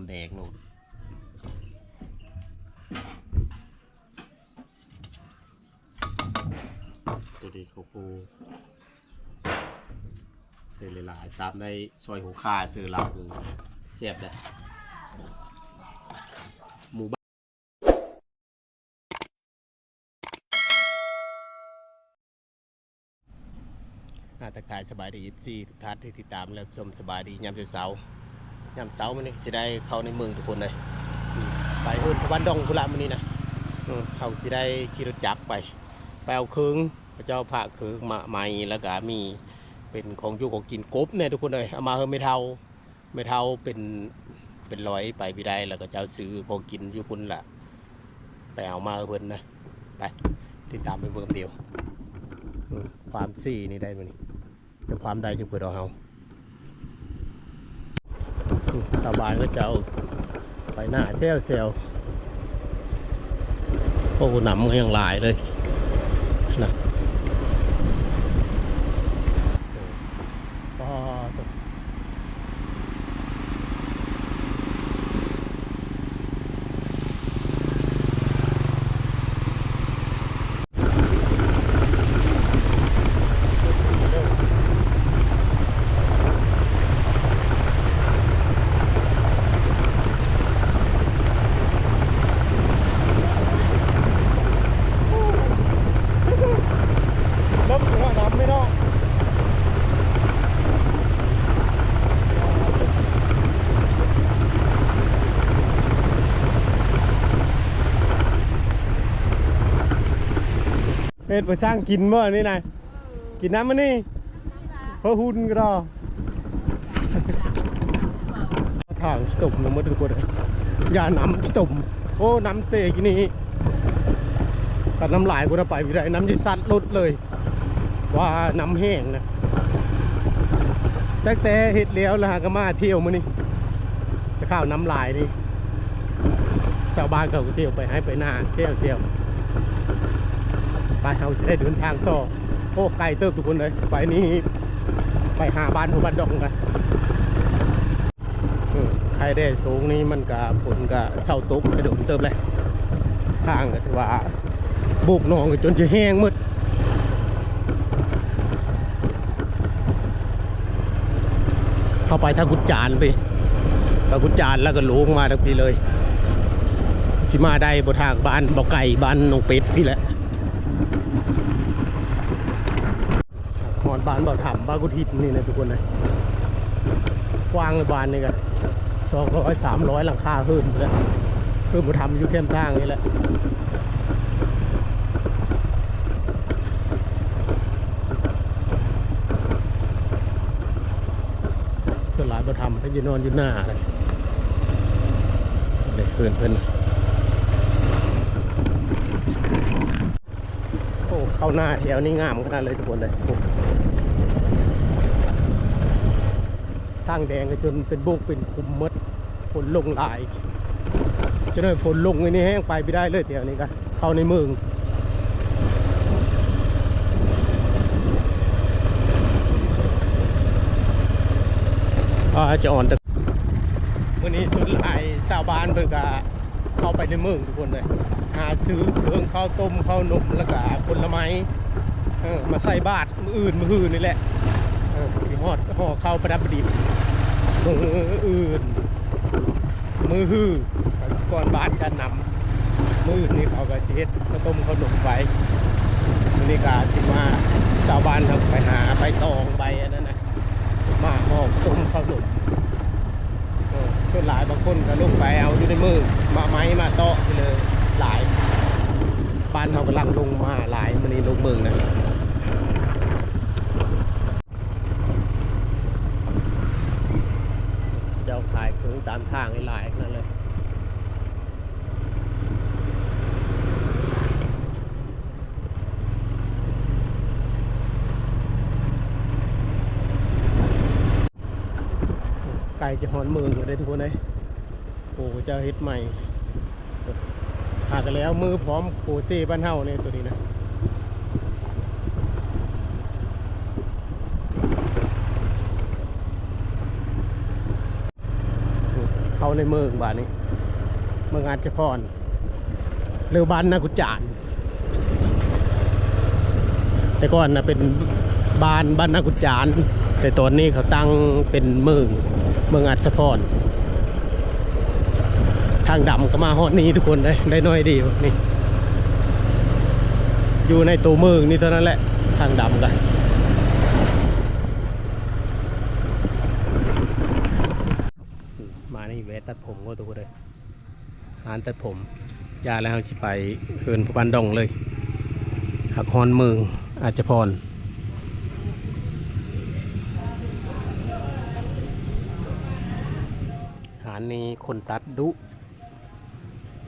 มแดงนู่นตัวนี้เขาปูซื้อหลายๆตามในซอยหูค่าซื้อหลังเสียบเลยหมู่บ้านน่าทักทายสบายดียิปซีทุกท่านที่ติดตามและชมสบายดียามเช้า ยามเช้ามันนี่สิได้เข้าในเมืองทุกคนเลยไปเอื่นวันดงพุระมันนี่นะเขาสิได้ขี่รถจักรไปไปเอาคืงพระเจ้าพระคืงมาใหม่แล้วก็มีเป็นของอยู่ของกินกบเนี่ยทุกคนเลยเอามาเฮอไม่เท่าไม่เท่าเป็นเป็นร้อยไปพี่ได้แล้วก็เจ้าซื้อของกินอยู่พุ่นละไปเอามาเพิ่นนะไปติดตามไปเบิ่งเดียวความซี่นี่ได้มั้ยนี่จะความใดจะเปิดเอาเฮา อืมสบายก็จะเอาไปหน้าเซลเซลโอ้หนำก็ยังหลายเลยนะก็ตกล้มหัวน้ำไม่นอกเป็ ดไปสร้างกินบ่นี่นายกินน้ำมันนี่เพราะหุ่นก็รอทางตุ่มน้ำมันทุกคนเลยอย่าน้ำตุ่มโอ้น้ำเสกินี่กับน้ำลายกูน่ะไปไม่ได้น้ำที่ซัดลดเลย ว่าน้ำแห้งนะตั้งแต่เห็ดเลี้ยวแล้วหาก็มาเที่ยวมื้อนี้จะข้าวน้ำลายนี่ชาวบ้านเขาก็เที่ยวไปให้ไปหน้าเที่ยวเที่ยว ไปเราจะได้เดินทางต่อโอ้ไกลเติบทุกคนเลยไปนี่ไปหาบ้านผู้บ้านดองกันใครได้สูงนี่มันกับผลกับเช่าตุ๊บกระโดดเติบเลยทางก็ถือว่าบุกหนองก็จนจะแห้งมืดเข้าไปทางกุญจานไปทางกุญจานแล้วก็ลงมาทางพี่เลยสิมาได้บนทางบ้านบ่อไก่บ้านนองเป็ดพี่แหละหอน บากุทิศนี่นะทุกคนเลยกว้างเลยบานนี่กันสองร้อยสามร้อยหลังคาเพิ่มแล้วเพิ่มมาทำอยู่เข้มทางนี่แหละส่วนลายบ่ทำให้ยืนนอนอยู่หน้าเลยเด็กเพื่อนเพื่อนโอ้เข้าหน้าแถวนี้งามขนาดเลยทุกคนเลย โอ้งแดงก็จนเป็นบุกเป็นคุมมดฝนลงหลายจนได้ฝนลงไอ้นี่แห้งไปไม่ได้เลยแถวนี้ก็เข้าในเมืองอาจะอ่อนแต่วันนี้สุดหลายชาวบ้านเพิ่นก็เข้าไปในเมืองทุกคนเลยหาซื้อเครื่องข้าวต้มข้าวนมแล้วก็ผลไม้เออมาใส่บาตรมืออื่นมืออื่นนี่แหละเออสิฮอดห่อข้าวประดับประดิษฐ์ มืออื่น มือฮื้อก่อนบ้านกันนำมืออื่นนี่เขาก็สิเฮ็ดข้าวต้มขนมไว้มื้อนี้ก็สิมาชาวบ้านเขาไปหาใบตองใบอันนั้นนะมาหอกต้มขนุกเออเพื่อนหลายบางคนก็ลงไปเอาอยู่ในมือมาไม้มาเตาะไปเลยหลายบ้านเขากำลังลงมาหลายมันนี้ลงเมืองนะเจ้าขายเครื่อง ตามทางหลายนั่นเลยไก่จะหอนเมืองอยู่ได้ทุกคนเลยโอ้เจ้าเฮ็ดใหม่หากันแล้วมือพร้อมโคเซ่บ้านเฮาเนี่ยตัวนี้นะ ในเมืองบ้านนี้ เมืองอาจจะพรเรือบ้านนากุจานแต่ก่อนนะเป็นบ้านบ้านนากุจาน แต่ตอนนี้เขาตั้งเป็นเมืองเมืองอัศพรทางดำก็มาฮอดนี้ทุกคนได้ได้น้อยดีนี่อยู่ในตัวเมืองนี่เท่านั้นแหละทางดำกันมานี่แวะตัดผม ก็ทุกคนเลยร้านตัดผมยาแล้วสิไปเฮินผู้บันดองเลย หักฮอนเมืองอาจจะพรหารนี้คนตัดดุ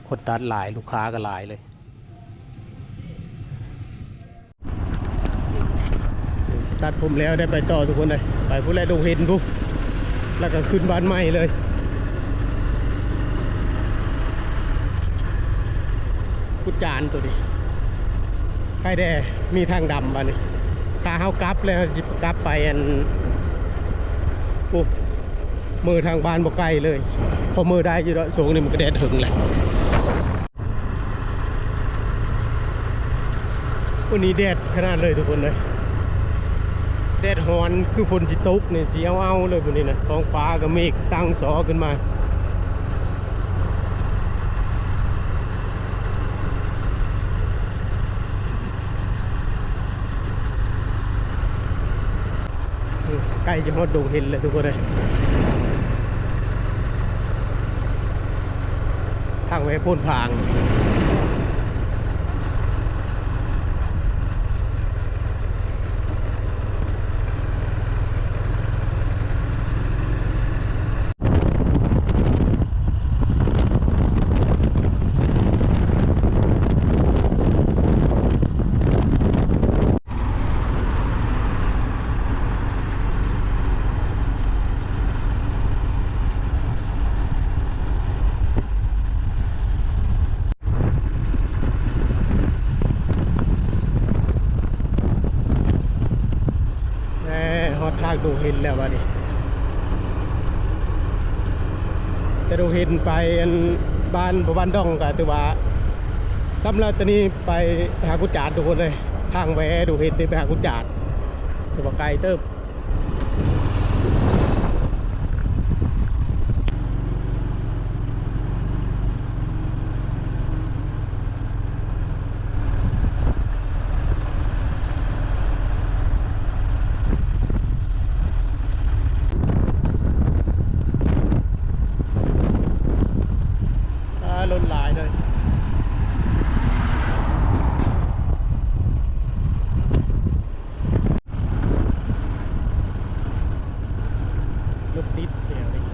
คนตัดหลายลูกค้าก็หลายเลยตัดผมแล้วได้ไปต่อทุกคนเลยไปผู้แลดงเห็นผู้แล้วก็ขึ้นบ้านใหม่เลย กุจานตัวนี้ใครแด่มีทางดำบ้านี่ถ้าเฮากลับแล้วสิกลับไปอันปุ๊บมือทางบ้านบ่ไกลเลย พอมือได้อยู่แล้วสูงนี่มันก็แดดถึงแหละวันนี้แดดขนาดเลยทุกคนเลยแดดฮอนคือฝนสิตุกเนี่ยสีเอาเอาเลยวันนี้นะท้องฟ้ากับเมฆตั้งสอขึ้นมา ใก ล้จะหมดดงเห็นเลยทุกคนเลยทางไว้พ่นพาง แหม่ฮอ ดูเห็นแล้ววะนี่แต่ดูเห็นไปบ้านบ่บ้านดองก็ถือว่าสำหรับตอนนี้ไปหากุจาดทุกคนเลย ทางแหวดูเห็นนี่ไปหากุจาดถือว่าไกลเติบอ่าล้นหลายเลยรถติดแถวนี้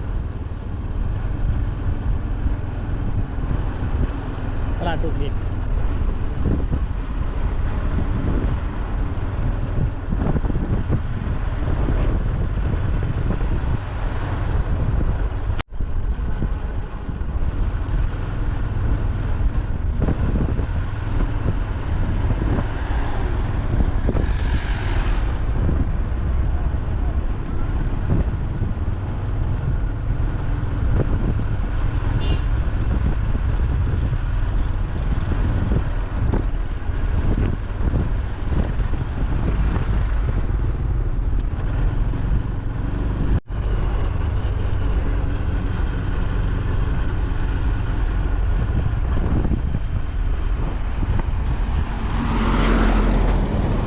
ตลาดตุกนิด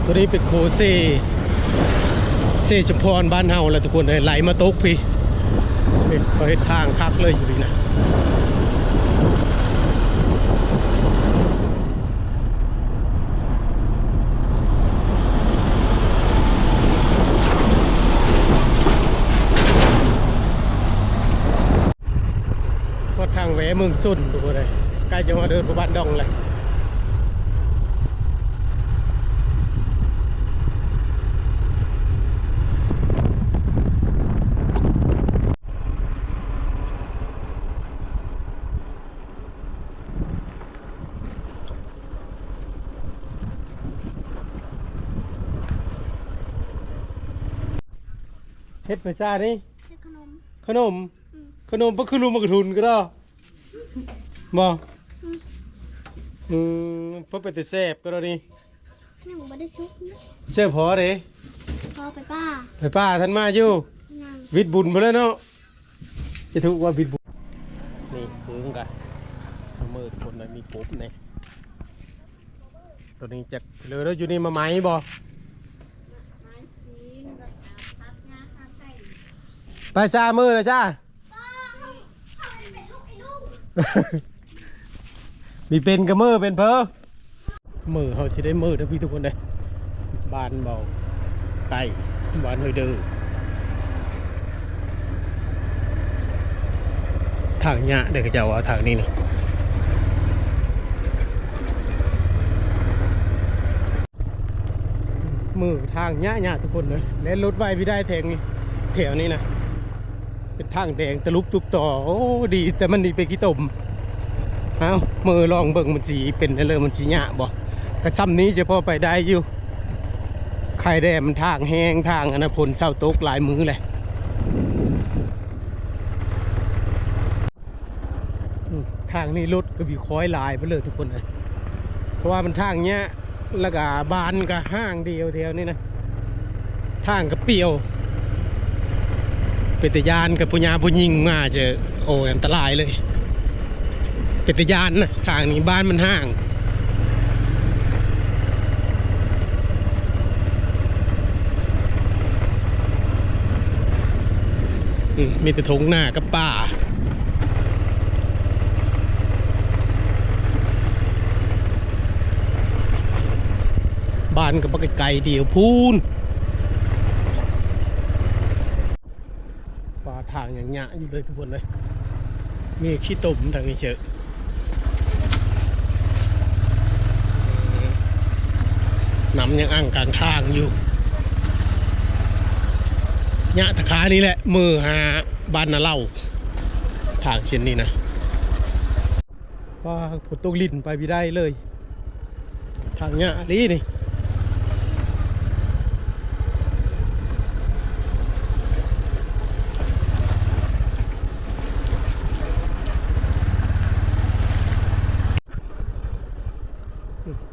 ตัวนี้เป็นโคเซเซชมพรบ้านเฮาแล้วทุกคนเลยไหลมาตกพี่เห็นเขาเห็นทางคักเลยอยู่นี่นะก็ทางแหวเมืองสุนทุกคนเลยใกล้จะมาเดินไปบ้านดองเลย เฮ็ดไปซ่านี่เฮ็ดขนม ขนม อืมขขนมปะคือลุมมากระทุนก็ได้บ่อืมเพิ่นไปแต่แซ่บก็ได้นี่ยังไม่ได้ชุบนะเชื่อพอเด้พอไปป้าไปป้าท่านมาอยู่ยังวิทย์บุญไปแล้วเนาะ จะถูกว่าวิทย์บุญ นี่เพิ่งกะมือคนนั้นมีปุ๊บเนี่ยตัวนี้จะเหลือแล้วอยู่นี่มาไหมบ่ ไม้ซีนแบบพักงาพักไก่ ไปซามือนะจ้าป้าเขาเขาเป็นลูกไอ้ลูกมีเป็นกับมือเป็นเพอมือเขาจะได้มือนะพี่ทุกคนเลยบานเบาไก่บานหอยเดือทางเนี้ยเด็กจะว่าทางนี้นี่มือทางเนี้ยเนี้ยทุกคนเลยและรถไฟพี่ได้แทงนี่แถวนี้นะ เป็นทางแดงตะลุกตุบต่อ โอ้ดี แต่มันดีไปกี่ตมเอามือลองเบิ่งมันสีเป็นอะไรมันสีหยะบ่กระซ้ำนี้จะพอไปได้อยู่ใครได้มันทางแห้งทางอนนาพลเศร้าตกหลายมือเลยทางนี้รถก็มีคอยลายไปเลยทุกคนเลยเพราะว่ามันทางเนี้ยแล้วก็บานก็ห้างเดียวเดียวนี่นะทางก็เปียว เป็นตยานกับปุญญาปุญญิงมาจะโอ้ยอันตรายเลย เป็นตยานนะทางนี้บ้านมันห่างมีแต่ทงหน้ากับป่าบ้านกับปไกลเดียวพูนป่าทาง อยู่เลยทุกคนเลย มีขี้ตุ่มทางนี้เชอะน้ำยังอ่างกลางทางอยู่ยะตะขานี่แหละ มือหาบ้านนาเล่า ทางเช่นนี้นะว่าผลตกลิ่นไปไม่ได้เลย ทางเนี้ยลีนี่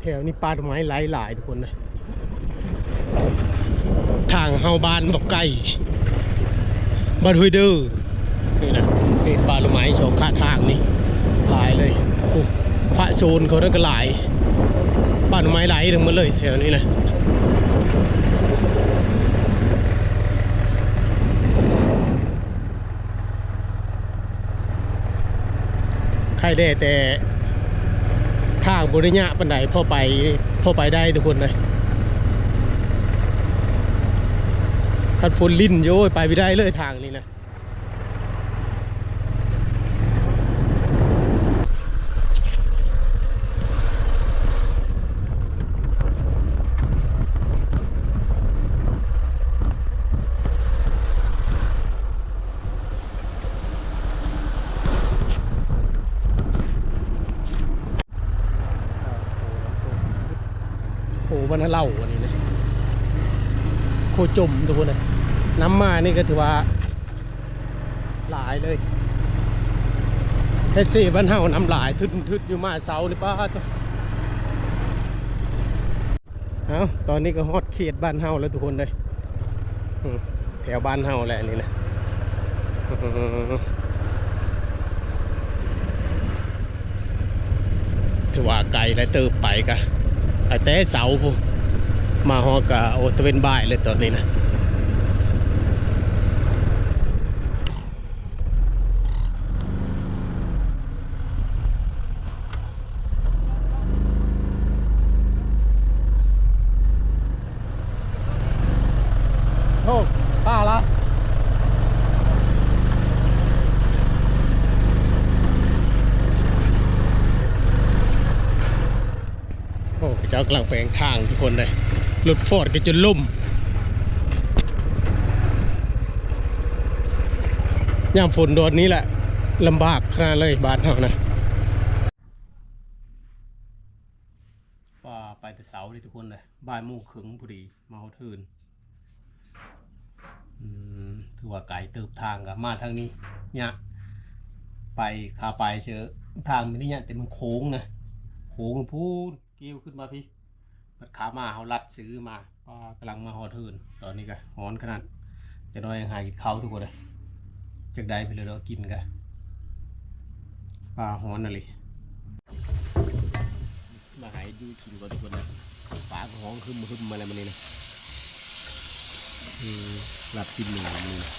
แถ วนี้ปลาดไม้หลายหลายๆทุกคนเลยทางเฮาบานบอกไก่บานห้วยเด้อนี่นะนี่ปลาดอกไม้สองข้างทางนี่หลายเลยพระโซนเขานั่นก็หลายปลาดอกไม้หลายทั้งหมดเลยแถวนี้นะใครได้แต่ ทางบริญญาปันไดพ่อไปพ่อไปได้ทุกคนเลยคันฝนลิ้นโย้ยไปไม่ได้เลยทางนี้นะ โอ้วันนั้นเล่าวันนี้นะโคจมทุกคนเลยน้ำมานี่ก็ถือว่า หลายเลยเฮ็ดสี่บ้านเฮาน้ำหลายทึดทึดอยู่มาเสานี่ป้าตัวเอาตอนนี้ก็ฮอดเขตบ้านเฮาแล้วทุกคนเลยแถวบ้านเฮาแหละนี่นะถือว่าไกลแล้วเติบไปกะ แต่เสาพูมาฮอกะโอตะเวนบ่ายเลยตอนนี้นะ โอ้ป้าละ โอ้เจ้ากำลังแปลงทางทุกคนเลยรถฟอร์ดก็จนล่มยามฝนโดนนี้แหละลำบากขนาดเลยบ้านเรานะว่าไปแต่เสาเลยทุกคนเลยบ่ายโมงครึ่งพอดีมาเอาทืนอืมถือว่าไกลเติบทางกับมาทางนี้เนี่ยไปขาไปเชื่อทางมันนี่เนี่ยแต่มันโค้งนะ โค้งพูดเกี่ยวขึ้นมาพี่บัดขามาเขาลัดซื้อมาป้ากำลังมาหอเทินตอนนี้ก็ฮ้อนขนาดจะน้อยยังหายกินข้าวทุกคนเลยจากใดไปเลยเรากินกันปลาฮ้อนน่ะเลยมาหายดูกินก่อนทุกคนนะปลาก็ฮ้องขึ้นมาขึ้นมาอะไรมันนี่นะอืมหลับสิ้นหนึ่งมันนี่นะ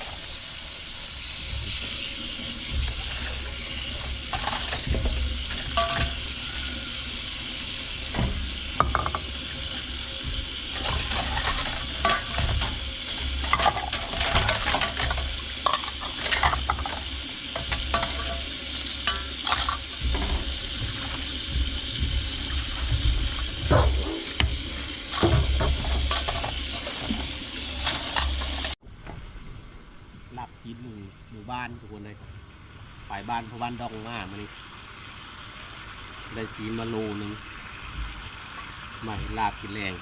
หลับชีดหมู่หมู่บ้านทุก คนเลยฝ่ายบ้านพระบ้านดองมากมันี่ได้สีมาโลหนึงใหม่ลาบกินแรง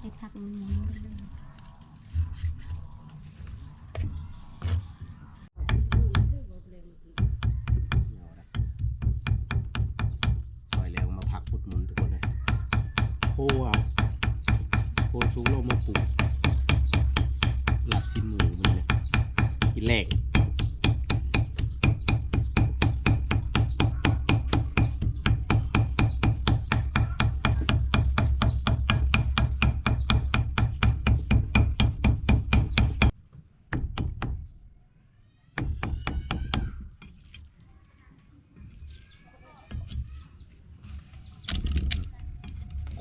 ไอ้ผักมันยังไม่ได้ ซอยแล้วมาพักพุดหมุนทุกคนเลยโคเอาโคสูงลงมาปลูกหลับชิ้นหมูมันเลยกินแรก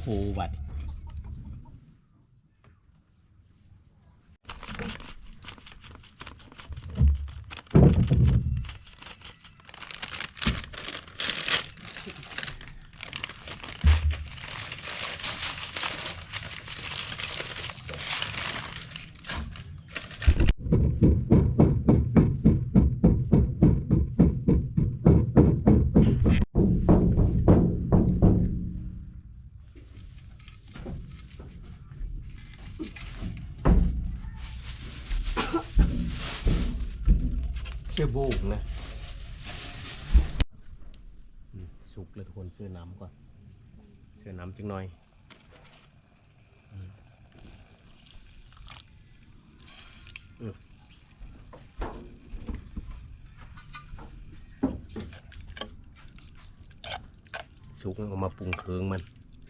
โค ชื่อโบกนะอืมสุกเลยทุกคนเสื้อน้ำก่อนเสื้อน้ำจังหน่อยอืมอืมสุกเอามาปรุงเครื่องมัน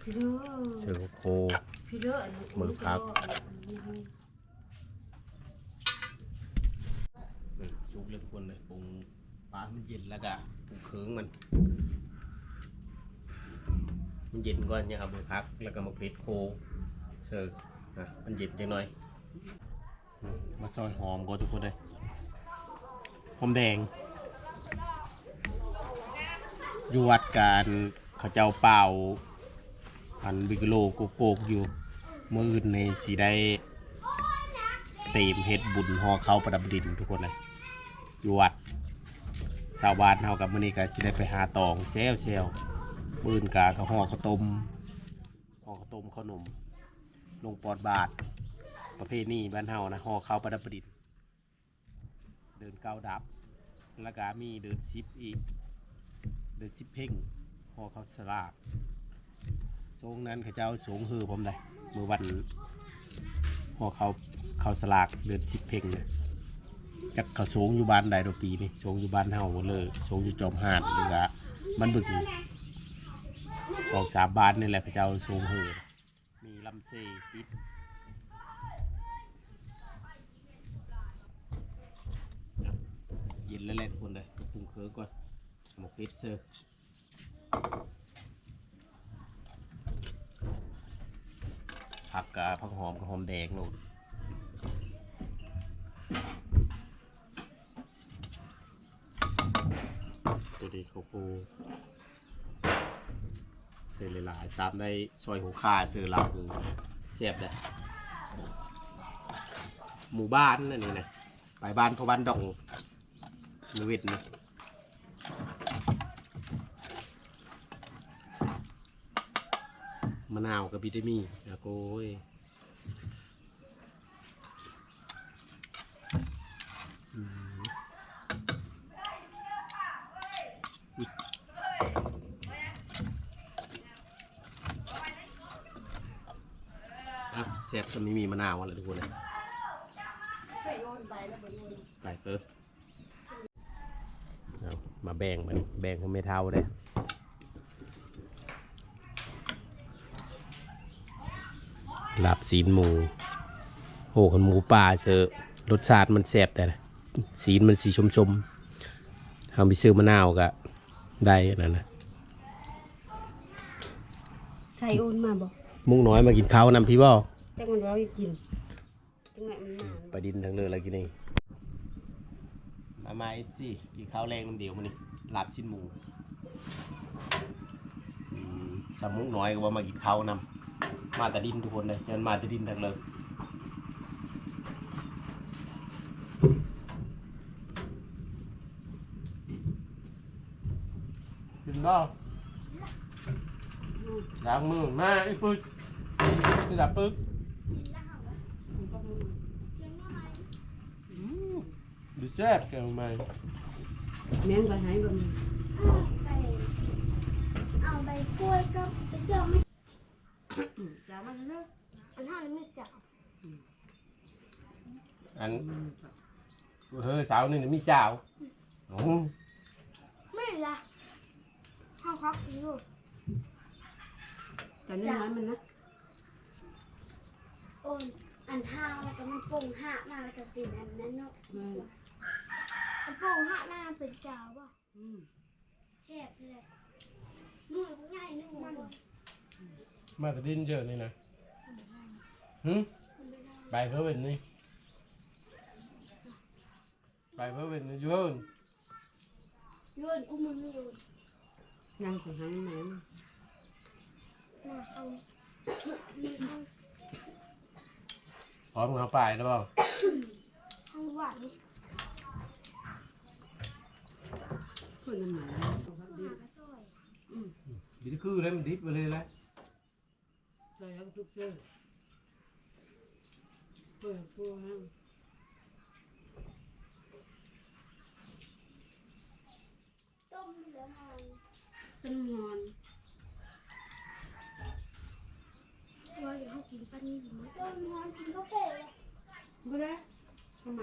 พี่เด้อเสือโคพี่เด้อมือครับ อืม สุกเลยทุกคนเลยปรุงปลามันเย็นแล้วก็ปรุงเครื่องมัน มันเย็นก่อนเนี่ยครับมือพักแล้วก็มาเพชรโคเชิญนะมันเย็นจังหน่อย มาซอยหอมก่อนทุกคนเลยหอมแดงอยู่วัดการเขาเจ้าเป่าอันบิกโลโกโกกอยู่มืออื่นในสีได้เต็มเฮ็ดบุญหอเขาประดับดินทุกคนเลย อยู่วัดชาวบ้านเฮากับมื้อนี้ก็สิได้ไปหาตองแซวแซวปืนกาก็ห่อข้าวต้มห่อข้าวต้มขนม ลงปอดบาท ประเภทนี้บ้านเฮานะห่อข้าวประดับประดิษฐ์เดินเก้าดับ แล้วก็มีเดินซิปอีก เดินซิปเพ่งห่อข้าวสลากทรงนั้นเขาเจ้าสูงฮือผมเลยมือวันพอเขาเขาสลากเดือนสิบเพ่งเนี่ย จักเขาสูงอยู่บ้านใดดอกปีนี่สูงอยู่บ้านเฮาหมดเลยสูงอยู่จอมหาดหรือมันบึกสองสามบ้านนี่แหละพระเจ้าสูงเหือมีลำเซติดเย็นแล้วแหละทุกคนเลยปรุงเครื่อก่อนหมกเพชรเซอร์ผักกะผักหอมกับหอมแดงโล ตัวนี้เขาปูเสือหลายๆตามได้ซอยหัวขาเสือเราเสียบเลยหมู่บ้านนั่นนี่นะไปบ้านพบ้านดองมือวิทย์นะมะนาวกับบิดามีนะโก้ยอืม อะเสียบจะไม่มีมะนาวอะไรทุกคนเลยใส่โยนไปแล้วบ่โยนไปเติบเอามาแบ่งมันแบ่งให้ไม่เท่าเลยลาบซีนหมูโอ้คนหมูป่าเชอะรสชาติมันแซ่บแต่ละสีนมันสีชมชมๆทำไปซื้อมะนาวก็ได้นั่นนะใส่โอนมาบ่มุกน้อยมากินข้าวนำพี่บ่ แต่มันเรากินจังไหนมันมาไปดินทั้งเรือแล้วกินนี่มามาเอฟซีกินข้าวแรงน้ำเดียวมานี่หลาบชิ้นหมูสามุกน้อยก็ว่ามากินข้าวนำมาแต่ดินทุกคนเลยเชิญมาแต่ดินทั้งเลยกินบ่ล้างมือมาไอ้ปึ๊กนี่ดับปึ๊ก ดูแซ่บแกงใหม่แม่งก็หายบ่มีไปเอาใบกล้วยก็ไปเชื่อมไม่จ้ามันเลิกอันห้าไม่จับอันเฮ้ยสาวนี่มีเจ้าโอ้ไม่ละห้องพักอยู่แต่น้อยมันนะโอนอันห้าแล้วก็มันโป่งห้าหน้าแล้วก็เป็นอันนั้นเนาะ อืมมันโป่งห้าหน้าเป็นกาวป่ะอืมแซ่บเลยมือง่ายนึงมันมาแต่ดินเจอนี่นะหึไปเพื่อเป็นนี่ไปเพื่อเป็นนี่ยืนโยนอุ้มมันไม่โยนนั่งของหางแม่นมาเอามีห้องพร้อมเขาไปแล้วเปล่าห้องหวาน นี่เพิ่นน้ำหมาห้องหากระซอยดิคือเลยมันดิบไปเลยแหล้วใส่แล้วทุกเจ้าเปิดตัวให้ต้มเหลือหางต้นงอนว่าอย่าให้กินปลานิ่มต้มนอนกินกาแฟเลยบ่ได้ทำไม